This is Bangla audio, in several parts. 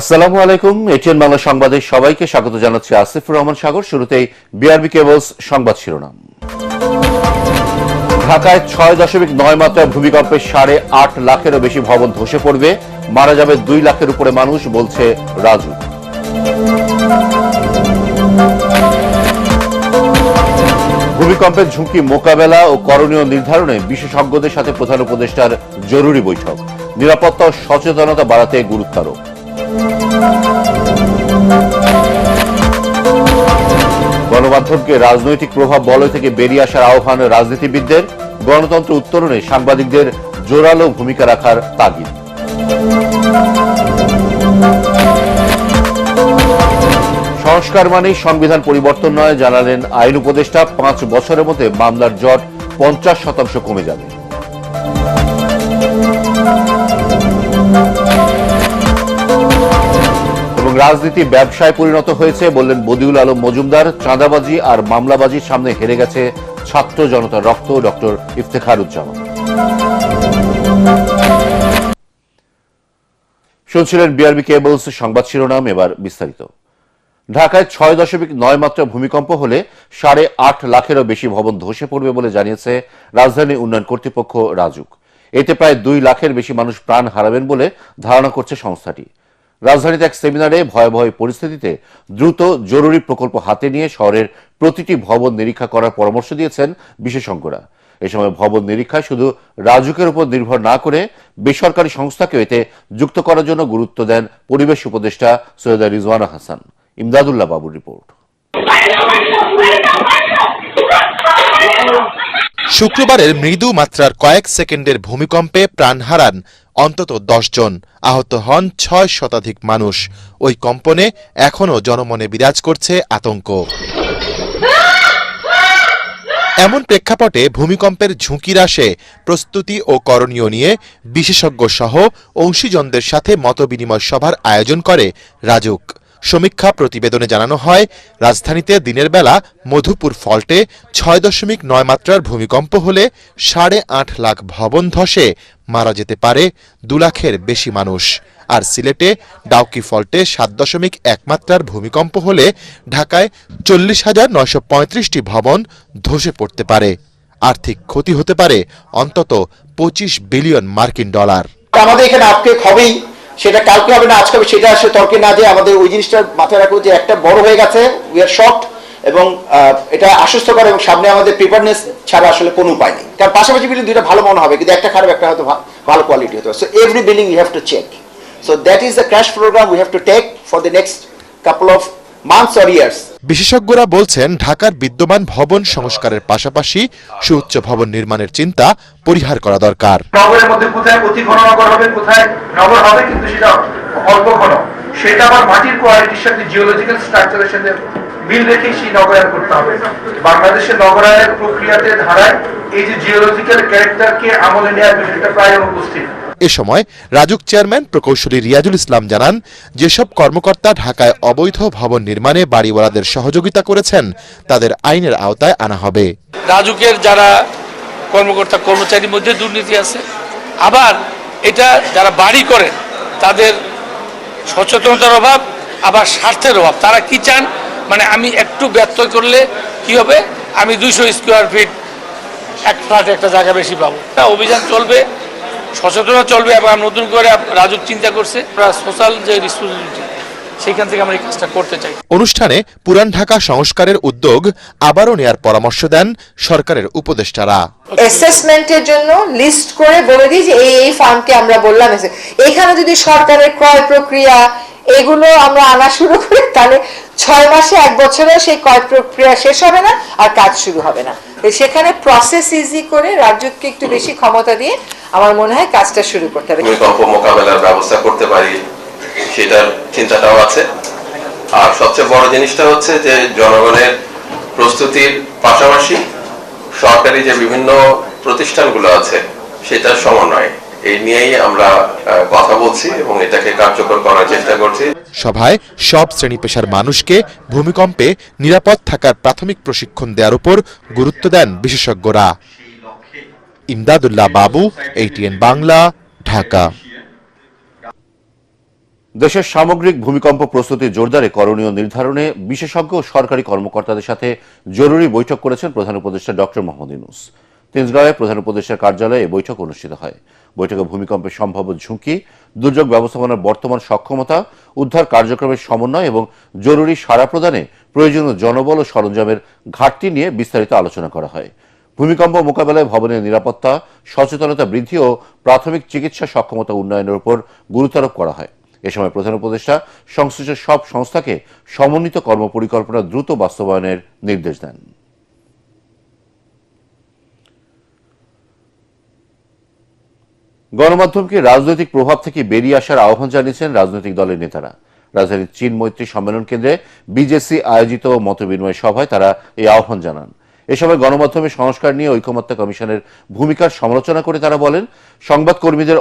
আসসালামু আলাইকুম, এটিএন বাংলা সংবাদে সবাইকে স্বাগত জানাচ্ছি আসিফুর রহমান সাগর। শুরুতেই বিআরবি কেবলস সংবাদ শিরোনাম। ঢাকায় ছয় দশমিক নয় মাত্রার ভূমিকম্পে সাড়ে আট লাখেরও বেশি ভবন ধসে পড়বে। মারা যাবে দুই লাখের উপরে মানুষ, বলছে রাজু। ভূমিকম্পের ঝুঁকি মোকাবেলা ও করণীয় নির্ধারণে বিশেষজ্ঞদের সাথে প্রধান উপদেষ্টার জরুরি বৈঠক। নিরাপত্তা ও সচেতনতা বাড়াতে গুরুত্ব আরোপ গণমাধ্যমকে রাজনৈতিক প্রভাব বলয় থেকে বেরিয়ে আসার আহ্বান রাজনীতিবিদদের, গণতন্ত্র উত্তরণে সাংবাদিকদের জোরালো ভূমিকা রাখার তাগিদ। সংস্কার মানেই সংবিধান পরিবর্তন নয়, জানালেন আইন উপদেষ্টা। পাঁচ বছরের মধ্যে মামলার জট পঞ্চাশ শতাংশ কমে যাবে। রাজনীতি ব্যবসায় পরিণত হয়েছে বললেন বদিউল আলম মজুমদার। চাঁদাবাজি আর মামলাবাজির সামনে হেরে গেছে ছাত্র জনতার রক্ত, ডক্টর ইফতেখারুজ্জামান। শুনছিলেন বিআরবি কেবলস সংবাদ শিরোনাম, এবার বিস্তারিত। ঢাকায় ছয় দশমিক নয় মাত্রা ভূমিকম্প হলে সাড়ে আট লাখেরও বেশি ভবন ধসে পড়বে বলে জানিয়েছে রাজধানী উন্নয়ন কর্তৃপক্ষ রাজুক। এতে প্রায় দুই লাখের বেশি মানুষ প্রাণ হারাবেন বলে ধারণা করছে সংস্থাটি। রাজধানীতে এক সেমিনারে ভয়াবহ পরিস্থিতিতে দ্রুত জরুরি প্রকল্প হাতে নিয়ে শহরের প্রতিটি ভবন নিরীক্ষা করার পরামর্শ দিয়েছেন বিশেষজ্ঞরা। এ সময় ভবন নিরীক্ষায় শুধু রাজুকের উপর নির্ভর না করে বেসরকারি সংস্থাকেও এতে যুক্ত করার জন্য গুরুত্ব দেন পরিবেশ উপদেষ্টা সৈয়দা রিজওয়ানা হাসান। ইমদাদুল্লাহ বাবুর রিপোর্ট। শুক্রবারের মৃদু মাত্রার কয়েক সেকেন্ডের ভূমিকম্পে প্রাণ হারান অন্তত জন আহত হন ছয় শতাধিক মানুষ। ওই কম্পনে এখনও জনমনে বিরাজ করছে আতঙ্ক। এমন প্রেক্ষাপটে ভূমিকম্পের ঝুঁকি হ্রাসে প্রস্তুতি ও করণীয় নিয়ে বিশেষজ্ঞ সহ অংশীজনদের সাথে মতবিনিময় সভার আয়োজন করে রাজুক। সমীক্ষা প্রতিবেদনে জানানো হয়, রাজধানীতে দিনের বেলা মধুপুর ফল্টে ছয় দশমিক নয় মাত্রার ভূমিকম্প হলে সাড়ে আট লাখ ভবন ধসে, মারা যেতে পারে দু লাখের বেশি মানুষ। আর সিলেটে ডাউকি ফল্টে সাত দশমিক এক মাত্রার ভূমিকম্প হলে ঢাকায় চল্লিশ হাজার নয়শো পঁয়ত্রিশটি ভবন ধসে পড়তে পারে। আর্থিক ক্ষতি হতে পারে অন্তত পঁচিশ বিলিয়ন মার্কিন ডলার। আমাদের এখানে আপটেক হবেই। সেটা কালকে হবে না, আজকে হবে, সেটা আসলে তর্কে না যে আমাদের ওই জিনিসটা মাথায় রাখব যে একটা বড় হয়ে গেছে উই আর শর্ট এবং এটা আশ্বস্ত করে এবং সামনে আমাদের প্রিপারনেস ছাড়া আসলে কোনো উপায় নেই। কারণ পাশাপাশি বিল্ডিং দুইটা ভালো মনে হবে, কিন্তু একটা খারাপ, একটা হয়তো ভালো কোয়ালিটি হতে so every building you have to check so that is the crash program we have to take for the next couple of months or years বিশেষজ্ঞরা বলছেন ঢাকার বিদ্যমান ভবন সংস্কারের পাশাপাশি সুউচ্চ ভবন নির্মাণের চিন্তা পরিহার করা দরকার। নগরের মধ্যে কোথায় অতি ঘন হবে কোথায় নগর হবে কিন্তু সেটা অল্প ঘন। সেটা আবার মাটির কোয়ালিটির সাথে জিওলজিক্যাল স্ট্রাকচারের সাথে মিল রেখে সেই নগরায়ন করতে হবে। বাংলাদেশের নগরায়নের প্রক্রিয়াতে ধারায় এই যে জিওলজিক্যাল ক্যারেক্টারকে আমলে নেওয়ার বিষয়টা প্রায় অনুপস্থিত। এ সময় রাজুক চেয়ারম্যান প্রকৌশলী রিয়াজুল ইসলাম জানান, যেসব কর্মকর্তা ঢাকায় অবৈধ ভবন নির্মাণে বাড়িওয়ালাদের সহযোগিতা করেছেন, তাদের আইনের আওতায় আনা হবে। রাজুকের যারা কর্মকর্তা কর্মচারীর মধ্যে দুর্নীতি আছে, আবার এটা যারা বাড়ি করেন, তাদের সচেতনতার অভাব, আবার স্বার্থের অভাব। তারা কি চান? মানে আমি একটু ব্যর্থ করলে কি হবে? আমি দুইশো স্কোয়ার ফিট এক ফ্ল্যাটে একটা জায়গা বেশি পাবো। অভিযান চলবে সচেতনতা চলবে এবং নতুন করে রাজুক চিন্তা করছে। সোশ্যাল যে রেসপন্সিবিলিটি সেইখান থেকে আমরা এই কাজটা করতে চাই। অনুষ্ঠানে পুরান ঢাকা সংস্কারের উদ্যোগ আবারও নেয়ার পরামর্শ দেন সরকারের উপদেষ্টারা। অ্যাসেসমেন্টের জন্য লিস্ট করে বলে দিই যে এই এই ফার্মকে আমরা বললাম এখানে যদি সরকারের ক্রয় প্রক্রিয়া এগুলো আমরা আনা শুরু করি তাহলে ছয় মাসে, এক বছরে সেই ক্রয় প্রক্রিয়া শেষ হবে না আর কাজ শুরু হবে না। সেখানে প্রসেস ইজি করে রাজ্যকে একটু বেশি ক্ষমতা দিয়ে আমার মনে হয় কাজটা শুরু করতে হবে। ভূমিকম্প মোকাবেলার ব্যবস্থা করতে পারি, সেটার চিন্তাটাও আছে। আর সবচেয়ে বড় জিনিসটা হচ্ছে যে জনগণের প্রস্তুতির পাশাপাশি সরকারি যে বিভিন্ন প্রতিষ্ঠানগুলো আছে, সেটার সমন্বয়। এই নিয়েই আমরা কথা বলছি এবং এটাকে কার্যকর করার চেষ্টা করছি। সভায় সব শ্রেণি পেশার মানুষকে ভূমিকম্পে নিরাপদ থাকার প্রাথমিক প্রশিক্ষণ দেওয়ার উপর গুরুত্ব দেন বিশেষজ্ঞরা। ইমদাদুল্লাহ বাবু এইটিএন বাংলা ঢাকা। দেশের সামগ্রিক ভূমিকম্প প্রস্তুতি জোরদারে করণীয় নির্ধারণে বিশেষজ্ঞ সরকারি কর্মকর্তাদের সাথে জরুরি বৈঠক করেছেন প্রধান উপদেষ্টা ডক্টর মোহাম্মদ ইউনুস। তিনজগাঁয়ে প্রধান উপদেষ্টার কার্যালয়ে এই বৈঠক অনুষ্ঠিত হয়। বৈঠকে ভূমিকম্পের সম্ভাব্য ঝুঁকি, দুর্যোগ ব্যবস্থাপনার বর্তমান সক্ষমতা, উদ্ধার কার্যক্রমের সমন্বয় এবং জরুরি সাড়া প্রদানে প্রয়োজনীয় জনবল ও সরঞ্জামের ঘাটতি নিয়ে বিস্তারিত আলোচনা করা হয়। ভূমিকম্প মোকাবেলায় ভবনের নিরাপত্তা, সচেতনতা বৃদ্ধি ও প্রাথমিক চিকিৎসা সক্ষমতা উন্নয়নের উপর গুরুত্বারোপ করা হয়। এ সময় প্রধান উপদেষ্টা সংশ্লিষ্ট সব সংস্থাকে সমন্বিত কর্মপরিকল্পনা দ্রুত বাস্তবায়নের নির্দেশ দেন। গণমাধ্যমকে রাজনৈতিক প্রভাব থেকে বেরিয়ে আসার আহ্বান জানিয়েছেন রাজনৈতিক দলের নেতারা। রাজধানীর চীন মৈত্রী সম্মেলন কেন্দ্রে বিজেসি আয়োজিত মতবিনিময় সভায় তারা এই আহ্বান জানান। এ সময় গণমাধ্যমের সংস্কার নিয়ে ঐকমত্য কমিশনের ভূমিকার সমালোচনা করে তারা বলেন, সংবাদকর্মীদের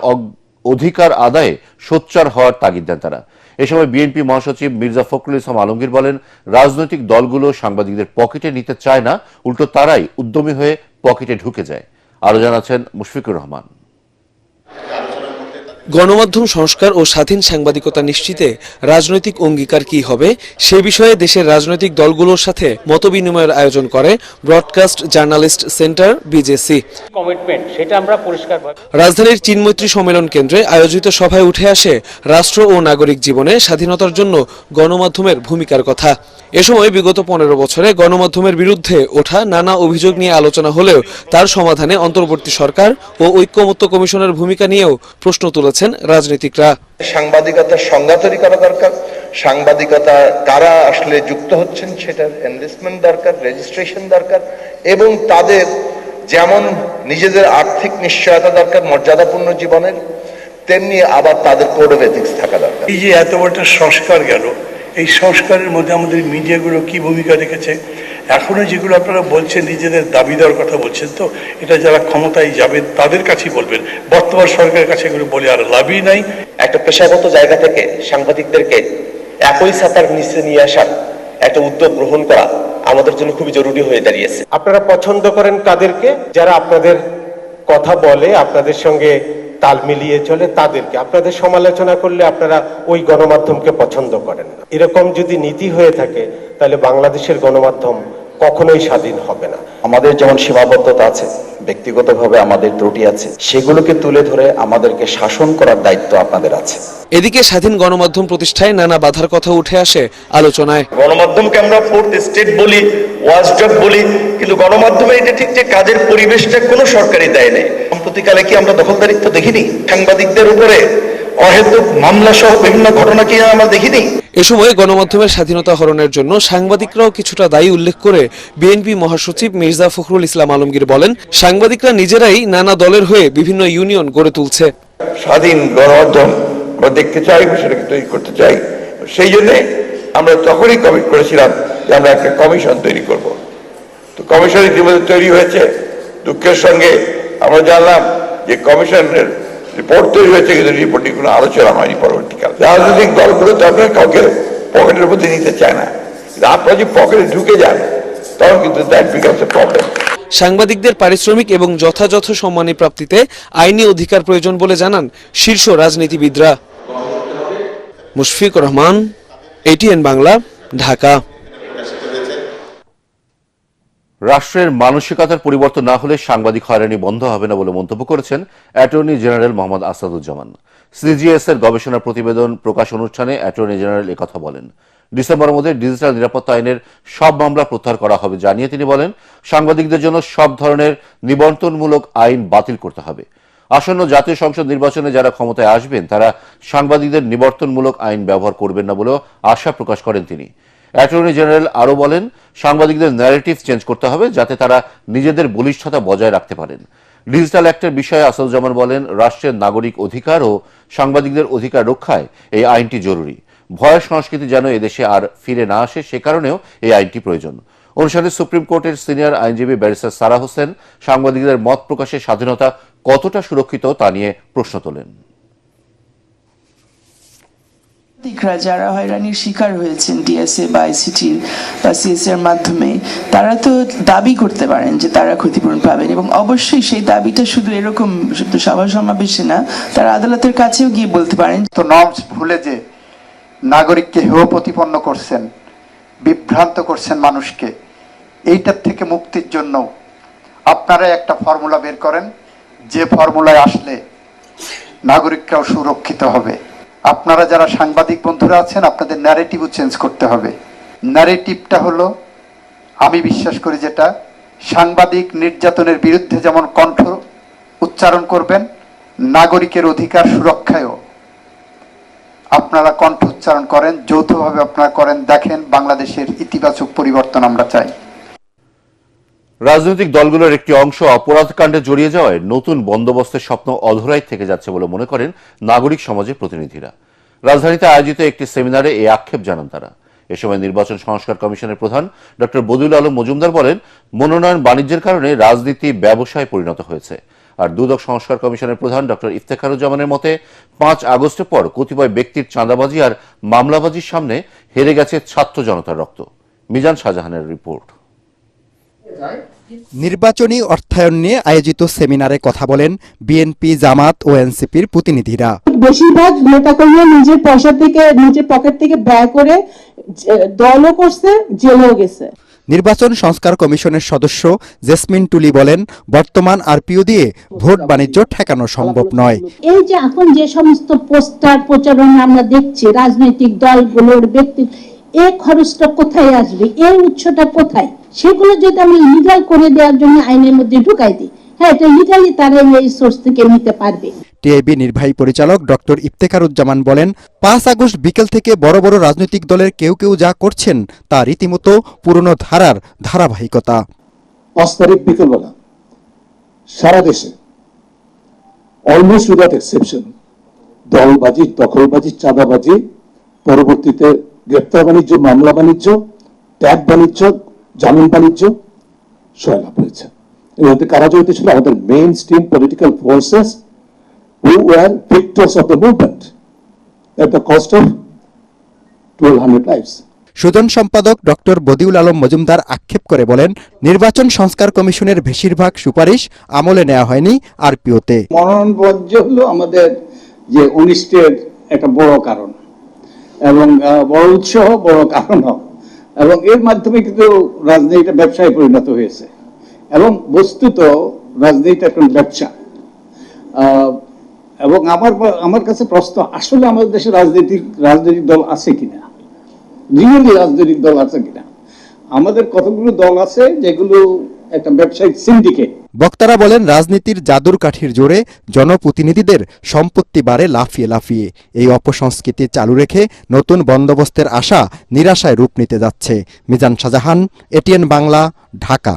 অধিকার আদায়ে সোচ্চার হওয়ার তাগিদ দেন তারা। এ সময় বিএনপি মহাসচিব মির্জা ফখরুল ইসলাম আলমগীর বলেন, রাজনৈতিক দলগুলো সাংবাদিকদের পকেটে নিতে চায় না, উল্টো তারাই উদ্যমী হয়ে পকেটে ঢুকে যায়। আরও জানাচ্ছেন মুশফিকুর রহমান। গণমাধ্যম সংস্কার ও স্বাধীন সাংবাদিকতা নিশ্চিতে রাজনৈতিক অঙ্গীকার কি হবে সে বিষয়ে দেশের রাজনৈতিক দলগুলোর সাথে মতবিনিময়ের আয়োজন করে ব্রডকাস্ট জার্নালিস্ট সেন্টার বিজেসি। রাজধানীর চীনমৈত্রী সম্মেলন কেন্দ্রে আয়োজিত সভায় উঠে আসে রাষ্ট্র ও নাগরিক জীবনে স্বাধীনতার জন্য গণমাধ্যমের ভূমিকার কথা। এ সময় বিগত পনেরো বছরে গণমাধ্যমের বিরুদ্ধে ওঠা নানা অভিযোগ নিয়ে আলোচনা হলেও তার সমাধানে অন্তর্বর্তী সরকার ও ঐক্যমত্য কমিশনের ভূমিকা নিয়েও প্রশ্ন তুলেছেন রাজনীতিকরা। সাংবাদিকতার সংজ্ঞা তৈরি করা দরকার। সাংবাদিকতা কারা আসলে যুক্ত হচ্ছেন সেটার এনলিস্টমেন্ট দরকার রেজিস্ট্রেশন দরকার এবং তাদের যেমন নিজেদের আর্থিক নিশ্চয়তা দরকার মর্যাদাপূর্ণ জীবনের তেমনি আবার তাদের কোড অফ এথিক্স থাকা দরকার। এই যে এত বড় সংস্কার গেল এই সংস্কারের মধ্যে আমাদের মিডিয়াগুলো কি ভূমিকা রেখেছে? এখনও যেগুলো আপনারা বলছেন নিজেদের দাবি দেওয়ার কথা বলছেন তো এটা যারা ক্ষমতায় যাবে তাদের কাছেই বলবেন। বর্তমান সরকারের কাছে এগুলো বলে আর লাভই নাই। একটা পেশাগত জায়গা থেকে সাংবাদিকদেরকে একই ছাতার নিচে নিয়ে আসার একটা উদ্যোগ গ্রহণ করা আমাদের জন্য খুবই জরুরি হয়ে দাঁড়িয়েছে। আপনারা পছন্দ করেন কাদেরকে? যারা আপনাদের কথা বলে আপনাদের সঙ্গে তাল মিলিয়ে চলে তাদেরকে। আপনাদের সমালোচনা করলে আপনারা ওই গণমাধ্যমকে পছন্দ করেন না। এরকম যদি নীতি হয়ে থাকে তাহলে বাংলাদেশের গণমাধ্যম কখনোই স্বাধীন হবে না। আমাদের যেমন সীমাবদ্ধতা আছে ব্যক্তিগতভাবে আমাদের ত্রুটি আছে সেগুলোকে তুলে ধরে আমাদেরকে শাসন করার দায়িত্ব আপনাদের আছে। এদিকে স্বাধীন গণমাধ্যম প্রতিষ্ঠায় নানা বাধার কথা উঠে আসে আলোচনায়। গণমাধ্যমকে আমরা ফোর্থ স্টেট বলি ওয়াচডগ বলি কিন্তু গণমাধ্যমে এটা ঠিক যে কাজের পরিবেশটা কোনো সরকারি দেয় নেই। সম্প্রতিকালে কি আমরা দখলদারিত্ব দেখিনি? সাংবাদিকদের উপরে অহেতুক মামলা সহ বিভিন্ন ঘটনা কি আমরা দেখিনি? এ সময় গণমাধ্যমের স্বাধীনতা হরণের জন্য সাংবাদিকরাও কিছুটা দায়ী উল্লেখ করে বিএনপি মহাসচিব মির্জা ফখরুল ইসলাম আলমগীর বলেন সাংবাদিকরা নিজেরাই নানা দলের হয়ে বিভিন্ন ইউনিয়ন গড়ে তুলছে। স্বাধীন গণমাধ্যম আমরা দেখতে চাই সেটাকে তৈরি করতে চাই। সেই জন্য আমরা তখনই কমিট করেছিলাম যে আমরা একটা কমিশন তৈরি করব। তো কমিশন ইতিমধ্যে তৈরি হয়েছে। দুঃখের সঙ্গে আমরা জানলাম যে কমিশনের রিপোর্ট হয়েছে কিন্তু রিপোর্টটি কোনো আলোচনা হয়নি পরবর্তীকালে। রাজনৈতিক দলগুলো তো কাউকে পকেটের মধ্যে নিতে চায় না। আপনারা যদি পকেটে ঢুকে যান, তখন কিন্তু দ্যাট বিকামস এ প্রবলেম সাংবাদিকদের পারিশ্রমিক এবং যথাযথ সম্মানী প্রাপ্তিতে আইনি অধিকার প্রয়োজন বলে জানান শীর্ষ রাজনীতিবিদরা। মুশফিক রহমান এটিএন বাংলা ঢাকা রাষ্ট্রের মানসিকতার পরিবর্তন না হলে সাংবাদিক হয়রানি বন্ধ হবে না বলে মন্তব্য করেছেন attorney general Mohammad Asaduzzaman. CGS এর গবেষণা প্রতিবেদন প্রকাশ অনুষ্ঠানে অ্যাটর্নি জেনারেল একথা বলেন। ডিসেম্বরের মধ্যে ডিজিটাল নিরাপত্তা আইনের সব মামলা প্রত্যাহার করা হবে জানিয়ে তিনি বলেন, সাংবাদিকদের জন্য সব ধরনের নিবন্টনমূলক আইন বাতিল করতে হবে। আসন্ন জাতীয় সংসদ নির্বাচনে যারা ক্ষমতায় আসবেন, তারা সাংবাদিকদের নিবর্তনমূলক আইন ব্যবহার করবেন না বলেও আশা প্রকাশ করেন তিনি। অ্যাটর্নি জেনারেল আরও বলেন, সাংবাদিকদের ন্যারেটিভ চেঞ্জ করতে হবে যাতে তারা নিজেদের বলিষ্ঠতা বজায় রাখতে পারেন। ডিজিটাল অ্যাক্টের বিষয়ে আসাদুজ্জামান বলেন, রাষ্ট্রের নাগরিক অধিকার ও সাংবাদিকদের অধিকার রক্ষায় এই আইনটি জরুরি। ভয় সংস্কৃতি যেন এদেশে আর ফিরে না আসে, সে কারণেও এই আইনটি প্রয়োজন। অনুষ্ঠানে সুপ্রিম কোর্টের সিনিয়র আইনজীবী ব্যারিস্টার সারা হোসেন সাংবাদিকদের মত প্রকাশের স্বাধীনতা কতটা সুরক্ষিত তা নিয়ে প্রশ্ন তোলেন। সাংবাদিকরা যারা হয়রানির শিকার হয়েছেন ডিএসএ বা আইসিটির বা সিএস এর মাধ্যমে, তারা তো দাবি করতে পারেন যে তারা ক্ষতিপূরণ পাবেন এবং অবশ্যই সেই দাবিটা শুধু এরকম শুধু সভা সমাবেশে না, তারা আদালতের কাছেও গিয়ে বলতে পারেন তো নর্মস ভুলে যে নাগরিককে হেয় প্রতিপন্ন করছেন, বিভ্রান্ত করছেন মানুষকে, এইটার থেকে মুক্তির জন্য আপনারা একটা ফর্মুলা বের করেন, যে ফর্মুলায় আসলে নাগরিকরাও সুরক্ষিত হবে। আপনারা যারা সাংবাদিক বন্ধুরা আছেন, আপনাদের ন্যারেটিভও চেঞ্জ করতে হবে। ন্যারেটিভটা হলো, আমি বিশ্বাস করি যেটা, সাংবাদিক নির্যাতনের বিরুদ্ধে যেমন কণ্ঠ উচ্চারণ করবেন, নাগরিকের অধিকার সুরক্ষায়ও। আপনারা কণ্ঠ উচ্চারণ করেন, যৌথভাবে আপনারা করেন, দেখেন বাংলাদেশের ইতিবাচক পরিবর্তন আমরা চাই। রাজনৈতিক দলগুলোর একটি অংশ অপরাধ কাণ্ডে জড়িয়ে যাওয়ায় নতুন বন্দোবস্তের স্বপ্ন অধরাই থেকে যাচ্ছে বলে মনে করেন নাগরিক সমাজের প্রতিনিধিরা। রাজধানীতে আয়োজিত একটি সেমিনারে এই আক্ষেপ জানান তারা। এ সময় নির্বাচন সংস্কার কমিশনের প্রধান ডক্টর বদুল আলম মজুমদার বলেন, মনোনয়ন বাণিজ্যের কারণে রাজনীতি ব্যবসায় পরিণত হয়েছে। আর দুদক সংস্কার কমিশনের প্রধান ডক্টর ইফতেখারুজ্জামানের মতে, পাঁচ আগস্টের পর কতিপয় ব্যক্তির চাঁদাবাজি আর মামলাবাজির সামনে হেরে গেছে ছাত্র জনতার রক্ত। মিজান শাহজাহানের রিপোর্ট। নির্বাচনী অর্থায়ন নিয়ে আয়োজিত সেমিনারে কথা বলেন বিএনপি জামাত ও এনসিপির প্রতিনিধিরা। বেশিরভাগ নেতাকর্মী নিজের পয়সা থেকে নিজের পকেট থেকে ব্যয় করে দলও করছে জেলেও গেছে। নির্বাচন সংস্কার কমিশনের সদস্য জেসমিন টুলি বলেন বর্তমান আরপিও দিয়ে ভোট বাণিজ্য ঠেকানো সম্ভব নয়। এই যে এখন যে সমস্ত পোস্টার প্রচারণা আমরা দেখছি রাজনৈতিক দলগুলোর ব্যক্তি এই খরচটা কোথায় আসবে? উৎসটা কোথায়? সেগুলো যদি আমি লিগাল করে দেওয়ার জন্য আইনের মধ্যে ঢুকাই দিই হ্যাঁ এটা লিগালি তারা এই সোর্স থেকে নিতে পারবে। টিআইবি নির্বাহী পরিচালক ডক্টর ইফতেখারুজ্জামান বলেন পাঁচ আগস্ট বিকেল থেকে বড় বড় রাজনৈতিক দলের কেউ কেউ যা করছেন তা রীতিমতো পুরনো ধারার ধারাবাহিকতা। পাঁচ তারিখ বিকেলবেলা সারা দেশে অলমোস্ট উইদাউট এক্সেপশন দলবাজি দখলবাজি চাঁদাবাজি পরবর্তীতে গ্রেপ্তার বাণিজ্য মামলা বাণিজ্য ট্যাগ বাণিজ্য জামিন বাণিজ্য সয়লাভ হয়েছে। এর মধ্যে কারা জড়িত ছিল? আমাদের main stream political forces who were victors of the movement at the cost of twelve hundred lives Sujan সম্পাদক ডক্টর বদিউল আলম মজুমদার আক্ষেপ করে বলেন নির্বাচন সংস্কার কমিশনের বেশিরভাগ সুপারিশ আমলে নেওয়া হয়নি আরপিওতে। মনোনয়ন বর্জ্য হলো আমাদের যে অনিষ্টের একটা বড় কারণ। এবং বড় উৎসাহ, বড় কারণও এবং এর মাধ্যমে কিন্তু রাজনীতিটা ব্যবসায় পরিণত হয়েছে। এবং বস্তুত রাজনীতিটা এখন ব্যবসা। এবং আমার আমার কাছে প্রশ্ন, আসলে আমাদের দেশে রাজনৈতিক রাজনৈতিক দল আছে কিনা? রিয়েলি রাজনৈতিক দল আছে কিনা? আমাদের কতগুলো দল আছে যেগুলো একটা ব্যবসায়িক সিন্ডিকেট বক্তারা বলেন রাজনীতির জাদুর কাঠির জোরে জনপ্রতিনিধিদের সম্পত্তি বাড়ে লাফিয়ে লাফিয়ে। এই অপসংস্কৃতি চালু রেখে নতুন বন্দোবস্তের আশা নিরাশায় রূপ নিতে যাচ্ছে। মিজান শাহজাহান এটিএন বাংলা ঢাকা।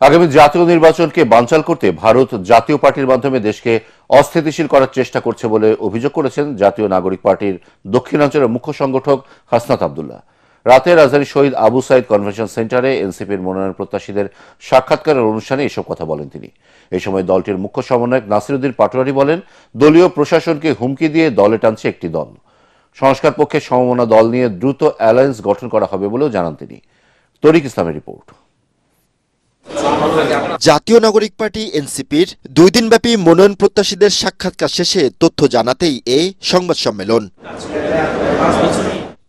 আগামী জাতীয় নির্বাচনকে বানচাল করতে ভারত জাতীয় পার্টির মাধ্যমে দেশকে অস্থিতিশীল করার চেষ্টা করছে বলে অভিযোগ করেছেন জাতীয় নাগরিক পার্টির দক্ষিণাঞ্চলের মুখ্য সংগঠক হাসনাত আবদুল্লাহ। রাতে রাজধানীর শহীদ আবু সাইদ কনভেনশন সেন্টারে এনসিপির মনোনয়ন প্রত্যাশীদের সাক্ষাৎকারের অনুষ্ঠানে এসব কথা বলেন তিনি। এই সময় দলটির মুখ্য সমন্বয়ক নাসিরুদ্দিন পাটোয়ারি বলেন, দলীয় প্রশাসনকে হুমকি দিয়ে দলে টানছে একটি দল। সংস্কার পক্ষে সমমনা দল নিয়ে দ্রুত অ্যালায়েন্স গঠন করা হবে বলেও জানান তিনি। তরিক ইসলামের রিপোর্ট। জাতীয় নাগরিক পার্টি এনসিপির দুই দিনব্যাপী মনোনয়ন প্রত্যাশীদের সাক্ষাৎকার শেষে তথ্য জানাতেই এ সংবাদ সম্মেলন।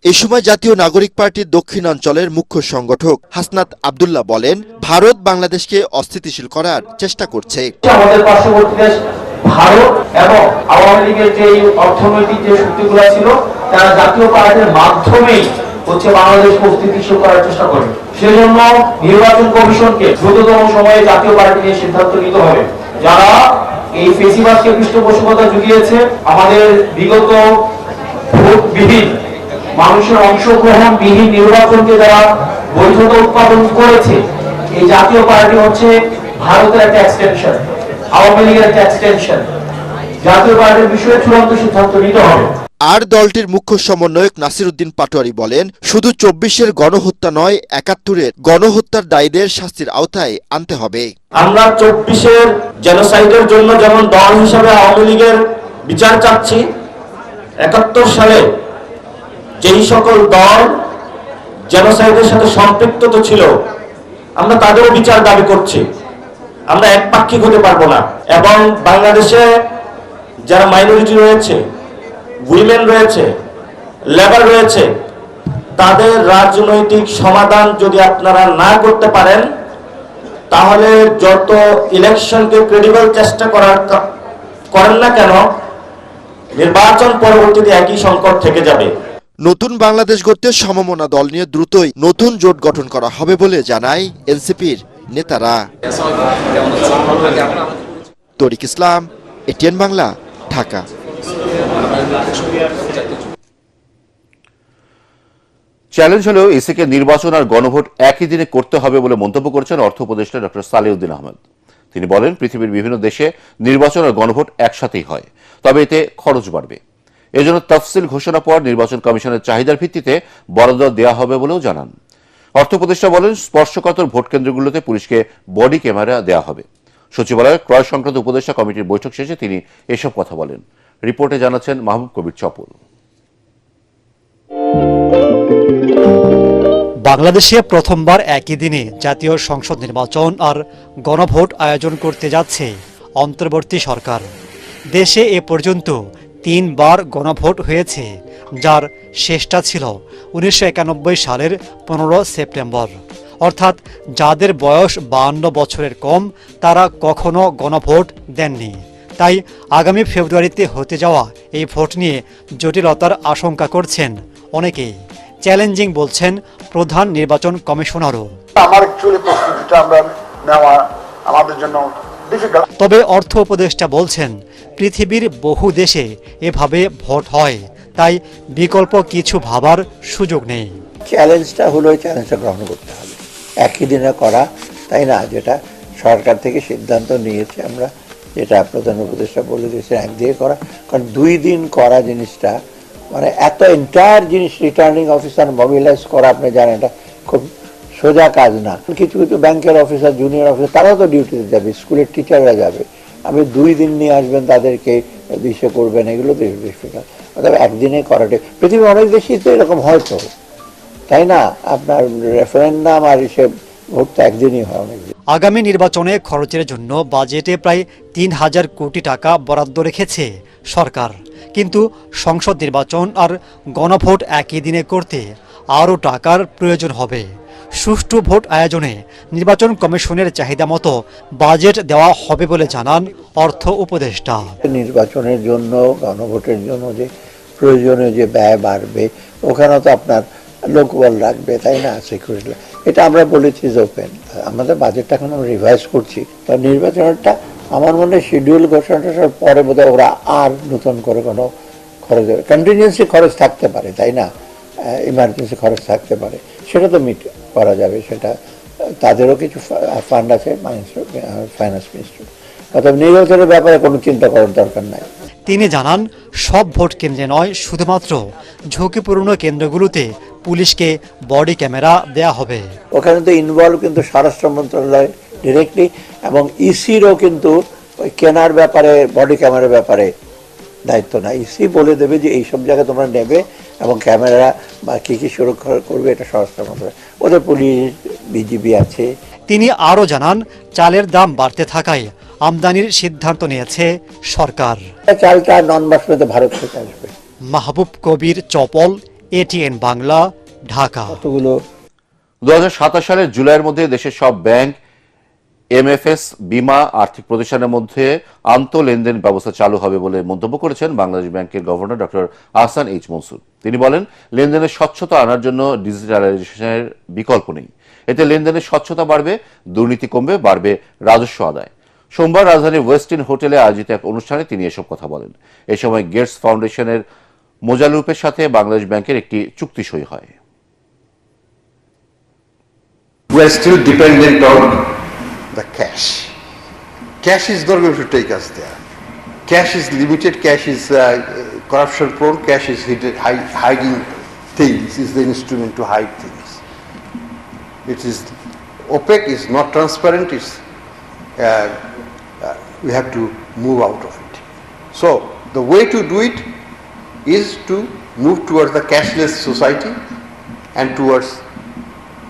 এ সময় জাতীয় নাগরিক পার্টির দক্ষিণাঞ্চলের মুখ্য সংগঠক হাসনাত আবদুল্লাহ বলেন, ভারত বাংলাদেশকে অস্থিতিশীল করার চেষ্টা করছে। আমাদের ভারত এবং আওয়ামী লীগের যে অর্থনৈতিক যে শক্তিগুলো ছিল, তারা জাতীয় পার্টির হচ্ছে অস্থিতিশীল করার চেষ্টা করে। সেজন্য নির্বাচন কমিশনকে দ্রুততম সময়ে জাতীয় পার্টি নিয়ে সিদ্ধান্ত নিতে হবে। যারা এই পৃষ্ঠপোষকতা জুগিয়েছে, আমাদের বিগত ভোটবিহীন মানুষের অংশগ্রহণ বিহীন নির্বাচনকে যারা বৈধতা উৎপাদন করেছে এই জাতীয় পার্টি হচ্ছে ভারতের একটা এক্সটেনশন আওয়ামী লীগের একটা এক্সটেনশন জাতীয় পার্টির বিষয়ে চূড়ান্ত সিদ্ধান্ত নিতে হবে। আর দলটির মুখ্য সমন্বয়ক নাসিরুদ্দিন পাটোয়ারি বলেন শুধু চব্বিশের গণহত্যা নয় একাত্তরের গণহত্যার দায়ীদের শাস্তির আওতায় আনতে হবে। আমরা চব্বিশের জেনোসাইডের জন্য যেমন দল হিসাবে আওয়ামী লীগের বিচার চাচ্ছি একাত্তর সালে যেই সকল দল জেনোসাইডের সাথে সম্পৃক্ত তো ছিল, আমরা তাদেরও বিচার দাবি করছি। আমরা একপাক্ষিক হতে পারব না। এবং বাংলাদেশে যারা মাইনরিটি রয়েছে উইমেন রয়েছে লেবার রয়েছে, তাদের রাজনৈতিক সমাধান যদি আপনারা না করতে পারেন, তাহলে যত ইলেকশনকে ক্রেডিবল চেষ্টা করার করেন না কেন, নির্বাচন পরবর্তীতে একই সংকট থেকে যাবে। নতুন বাংলাদেশ গড়তে সমমনা দল নিয়ে দ্রুতই নতুন জোট গঠন করা হবে বলে জানায় এনসিপির নেতারা। তরিক ইসলাম, এটিএন বাংলা, ঢাকা। চ্যালেঞ্জ হলেও ইসিকে নির্বাচন আর গণভোট একই দিনে করতে হবে বলে মন্তব্য করেছেন অর্থ উপদেষ্টা ডক্টর সালেউদ্দিন আহমেদ। তিনি বলেন, পৃথিবীর বিভিন্ন দেশে নির্বাচন আর গণভোট একসাথেই হয়, তবে এতে খরচ বাড়বে। এজন্য তফসিল ঘোষণা পর নির্বাচন কমিশনের চাহিদার ভিত্তিতে বরাদ্দ দেওয়া হবে বলেও জানান। অর্থ উপদেষ্টা বলেন, স্পর্শকাতর ভোট কেন্দ্রগুলোতে পুলিশকে বডি ক্যামেরা দেওয়া হবে। সচিবালয়ে ক্রয় সংক্রান্ত উপদেষ্টা কমিটির বৈঠক শেষে তিনি এসব কথা বলেন। রিপোর্টে জানাচ্ছেন মাহবুব কবির চপল বাংলাদেশে প্রথমবার একই দিনে জাতীয় সংসদ নির্বাচন আর গণভোট আয়োজন করতে যাচ্ছে অন্তর্বর্তী সরকার। দেশে এ পর্যন্ত তিনবার গণভোট হয়েছে, যার শেষটা ছিল উনিশশো একানব্বই সালের পনেরো সেপ্টেম্বর। অর্থাৎ যাদের বয়স বাহান্ন বছরের কম, তারা কখনো গণভোট দেননি। তাই আগামী ফেব্রুয়ারিতে হতে যাওয়া এই ভোট নিয়ে জটিলতার আশঙ্কা করছেন অনেকেই। চ্যালেঞ্জিং বলছেন প্রধান নির্বাচন কমিশনারও। আমার প্রস্তুতিটা আমরা নেওয়া আমাদের জন্য তবে অর্থ উপদেষ্টা বলছেন, পৃথিবীর বহু দেশে এভাবে ভোট হয়, তাই বিকল্প কিছু ভাবার সুযোগ নেই। চ্যালেঞ্জটা হলো চ্যালেঞ্জটা গ্রহণ করতে হবে। একই দিনে করা, তাই না? যেটা সরকার থেকে সিদ্ধান্ত নিয়েছে আমরা, যেটা প্রধান উপদেষ্টা বলে দিয়েছে একদিকে করা। কারণ দুই দিন করা জিনিসটা মানে এত এন্টায়ার জিনিস রিটার্নিং অফিসার মোবিলাইজ করা, আপনি জানেন, এটা খুব সোজা কাজ না। কিছু কিছু ব্যাংকের অফিসার জুনিয়র অফিসার তারাও তো ডিউটিতে যাবে স্কুলের টিচাররা যাবে। আপনি দুই দিন নিয়ে আসবেন, তাদেরকে দিশে করবেন, এগুলো তো ডিফিকাল্ট অর্থাৎ একদিনে করাটা। পৃথিবীর অনেক দেশেই তো এরকম হয়তো তাই না? আপনার রেফারেন্ডাম আর সে ভোট তো একদিনই হয় অনেক আগামী নির্বাচনে খরচের জন্য বাজেটে প্রায় তিন হাজার কোটি টাকা বরাদ্দ রেখেছে সরকার। কিন্তু সংসদ নির্বাচন আর গণভোট একই দিনে করতে আরও টাকার প্রয়োজন হবে। সুষ্ঠু ভোট আয়োজনে নির্বাচন কমিশনের চাহিদা মতো বাজেট দেওয়া হবে বলে জানান অর্থ উপদেষ্টা। নির্বাচনের জন্য, গণভোটের জন্য যে প্রয়োজনীয় যে ব্যয় বাড়বে, ওখানে তো আপনার লোকবল রাখবে তাই না? সিকিউরিটি এটা আমরা বলেছি যে ওপেন। আমাদের বাজেটটা এখন আমরা রিভাইজ করছি। তো নির্বাচনটা আমার মনে হয় শিডিউল ঘোষণাটা পরে বোধহয় ওরা আর নতুন করে কোনো খরচ কন্টিনিউন্সি খরচ থাকতে পারে, তাই না? ইমার্জেন্সি খরচ থাকতে পারে। সেটা তো মিট করা যাবে সেটা তাদেরও কিছু ফান্ড আছে ফাইন্যান্স মিনিস্ট্রি অর্থাৎ নির্বাচনের ব্যাপারে কোনো চিন্তা করার দরকার নাই। তিনি জানান সব ভোট কেন্দ্রে নয় শুধুমাত্র ঝুঁকিপূর্ণ কেন্দ্রগুলোতে পুলিশকে বডি ক্যামেরা দেয়া হবে। ওখানে তো ইনভলভ কিন্তু স্বরাষ্ট্র মন্ত্রণালয় ডিরেক্টলি এবং ইসিরও কিন্তু ওই কেনার ব্যাপারে বডি ক্যামেরার ব্যাপারে দায়িত্ব না। ইসি বলে দেবে যে এইসব জায়গায় তোমরা নেবে এবং ক্যামেরা বা কী কী সুরক্ষা করবে এটা স্বরাষ্ট্র মন্ত্রণালয়। ওদের পুলিশ বিজিবি আছে। তিনি আরও জানান চালের দাম বাড়তে থাকায় আমদানির সিদ্ধান্ত নিয়েছে সরকার। চালটা নন বাসমতি ভারত থেকে আসবে। মাহবুব কবির চপল এটিএন বাংলা ঢাকা। কতগুলো? দু সালের জুলাইয়ের মধ্যে দেশের সব ব্যাংক এমএফএস, বিমা, আর্থিক প্রতিষ্ঠানের মধ্যে আন্ত লেনদেন ব্যবস্থা চালু হবে বলে মন্তব্য করেছেন বাংলাদেশ ব্যাংকের governor doctor Ahsan H Mansur. তিনি বলেন, লেনদেনের স্বচ্ছতা আনার জন্য ডিজিটালাইজেশনের বিকল্প নেই। এতে লেনদেনের স্বচ্ছতা বাড়বে, দুর্নীতি কমবে, বাড়বে রাজস্ব আদায়। সোমবার রাজধানীর ওয়েস্টিন হোটেলে আয়োজিত এক অনুষ্ঠানে তিনি এসব কথা বলেন। এ সময় গেটস ফাউন্ডেশনের মোজালুপের সাথে বাংলাদেশ ব্যাংকের একটি চুক্তি সই হয়। We are still dependent on the cash. Cash is not going to take us there. Cash is limited, cash is uh, corruption prone, cash is hidden, hi- hiding things, is the instrument to hide things. It is opaque, it's not transparent, it's, uh, uh, we have to move out of it. So the way to do it is to move towards the cashless society and towards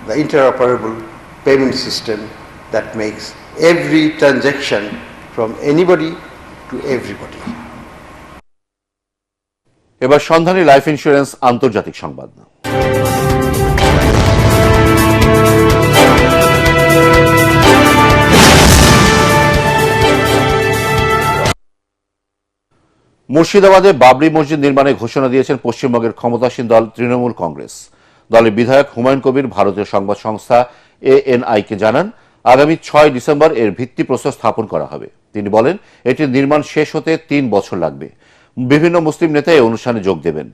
the interoperable payment system that makes every transaction from anybody to everybody. এবার সন্ধানী লাইফ ইন্স্যুরেন্স আন্তর্জাতিক সংবাদ মুর্শিদাবাদে বাবরি মসজিদ নির্মাণে ঘোষণা দিয়েছেন পশ্চিমবঙ্গের ক্ষমতাসীন দল তৃণমূল কংগ্রেস দলের বিধায়ক হুমায়ুন কবির, ভারতীয় সংবাদ সংস্থা এএনআই কে জানান আগামী ছয় ডিসেম্বর এর ভিত্তিপ্রস্তর স্থাপন করা হবে। তিনি বলেন, এটির নির্মাণ শেষ হতে তিন বছর লাগবে। বিভিন্ন মুসলিম নেতা এই অনুষ্ঠানে যোগ দেবেন।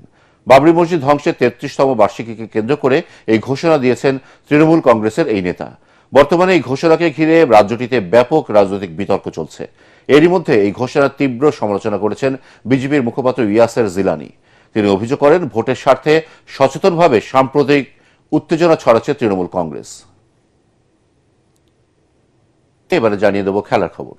বাবরি মসজিদ ধ্বংসের তেত্রিশতম বার্ষিকীকে কেন্দ্র করে এই ঘোষণা দিয়েছেন তৃণমূল কংগ্রেসের এই নেতা। বর্তমানে এই ঘোষণাকে ঘিরে রাজ্যটিতে ব্যাপক রাজনৈতিক বিতর্ক চলছে। এরই মধ্যে এই ঘোষণার তীব্র সমালোচনা করেছেন বিজেপির মুখপাত্র ইয়াসের জিলানি। তিনি অভিযোগ করেন, ভোটের স্বার্থে সচেতনভাবে সাম্প্রদায়িক উত্তেজনা ছড়াচ্ছে তৃণমূল কংগ্রেস। এবারে জানিয়ে দেব খেলার খবর।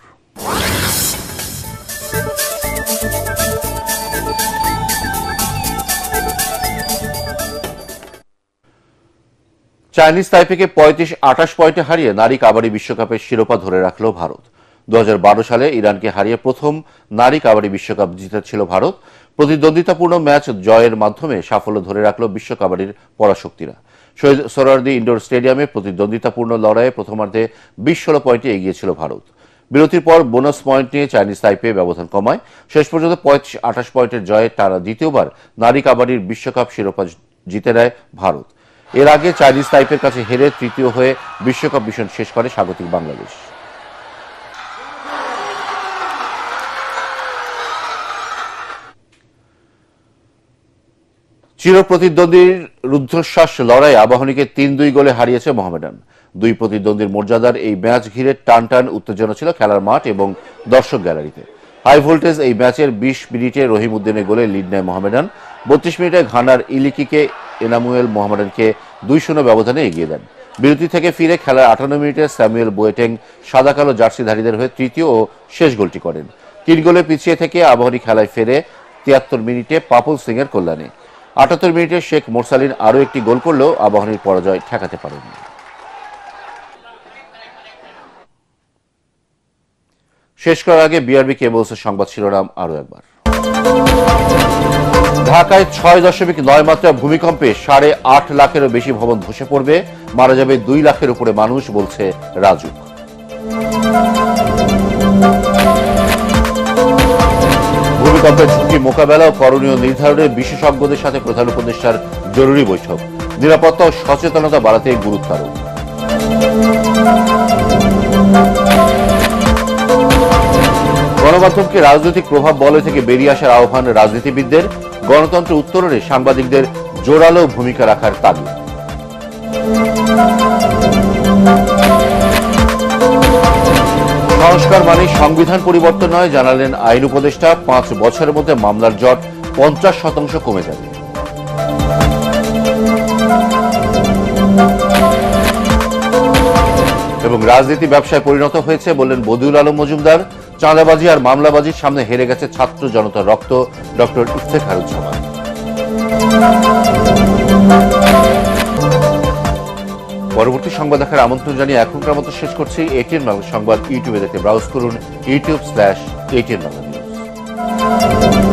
চাইনিজ তাইপেকে পঁয়ত্রিশ, আঠাশ পয়েন্টে হারিয়ে নারী কাবাডি বিশ্বকাপের শিরোপা ধরে রাখল ভারত। দু হাজার বারো সালে ইরানকে হারিয়ে প্রথম নারী কাবাডি বিশ্বকাপ জিতেছিল ভারত। প্রতিদ্বন্দ্বিতাপূর্ণ ম্যাচ জয়ের মাধ্যমে সাফল্য ধরে রাখল বিশ্ব কাবাডির পরাশক্তিরা। শহীদ সোহরাওয়ার্দী ইন্ডোর স্টেডিয়ামে প্রতিদ্বন্দ্বিতাপূর্ণ লড়াইয়ে প্রথমার্ধে বিশ ষোলো পয়েন্টে এগিয়েছিল ভারত। বিরতির পর বোনাস পয়েন্ট নিয়ে চাইনিজ তাইপে ব্যবধান কমায়। শেষ পর্যন্ত পঁয়ত্রিশ আঠাশ পয়েন্টের জয়ে তারা দ্বিতীয়বার নারী কাবাডির বিশ্বকাপ শিরোপা জিতে নেয় ভারত। এর আগে চাইনিজ তাইপের কাছে হেরে তৃতীয় হয়ে বিশ্বকাপ মিশন শেষ করে স্বাগতিক বাংলাদেশ। চিরপ্রতিদ্বন্দ্বীর রুদ্ধশ্বাস লড়াই আবাহনীকে তিন দুই গোলে হারিয়েছে মোহামেডান। দুই প্রতিদ্বন্দ্বীর মর্যাদার এই ম্যাচ ঘিরে টান টান উত্তেজনা ছিল খেলার মাঠ এবং দর্শক গ্যালারিতে। হাই ভোল্টেজ এই ম্যাচের বিশ মিনিটে রহিম উদ্দিনের গোলে লিড নেয় মোহামেডান। বত্রিশ মিনিটে ঘানার ইলিকিকে এনামুয়েল মোহামেডানকে দুই শূন্য ব্যবধানে এগিয়ে দেন। বিরতি থেকে ফিরে খেলার আটান্ন মিনিটে স্যামুয়েল বোয়েটেং সাদা কালো জার্সিধারীদের হয়ে তৃতীয় ও শেষ গোলটি করেন। তিন গোলে পিছিয়ে থেকে আবাহনী খেলায় ফেরে তিয়াত্তর মিনিটে পাপুল সিং এর কল্যাণে। আটাত্তর মিনিটে শেখ মোরসালিন আরও একটি গোল করলেও আবাহনীর পরাজয় ঠেকাতে পারেনি। শেষ করার আগে বিআরবি কেবলসের সংবাদ শিরোনাম আরও একবার। ঢাকায় ছয় দশমিক নয় মাত্রা ভূমিকম্পে সাড়ে আট লাখেরও বেশি ভবন ধসে পড়বে, মারা যাবে দুই লাখের উপরে মানুষ, বলছে রাজুক। ভূমিকম্পের ঝুঁকি মোকাবেলা ও করণীয় নির্ধারণে বিশেষজ্ঞদের সাথে প্রধান উপদেষ্টার জরুরি বৈঠক। নিরাপত্তা ও সচেতনতা বাড়াতে গুরুত্ব আরোপ গণমাধ্যমকে রাজনৈতিক প্রভাব বলয় থেকে বেরিয়ে আসার আহ্বান রাজনীতিবিদদের। গণতন্ত্র উত্তরণে সাংবাদিকদের জোরালো ভূমিকা রাখার তাগিদ। সংস্কার মানে সংবিধান পরিবর্তন নয়, জানালেন আইন উপদেষ্টা। পাঁচ বছরের মধ্যে মামলার জট পঞ্চাশ শতাংশ কমে যাবে। এবং রাজনীতি ব্যবসায় পরিণত হয়েছে বললেন বদিউল আলম মজুমদার। চাঁদাবাজি আর মামলাবাজির সামনে হেরে গেছে ছাত্র জনতার রক্ত। ডক্টর ইফতেখারুজ্জামান। পরবর্তী সংবাদ দেখার আমন্ত্রণ জানিয়ে এখনকার মতো শেষ করছি এটিএন বাংলা সংবাদ, ইউটিউবে দেখতে ব্রাউজ করুন YouTube slash ATN Bangla news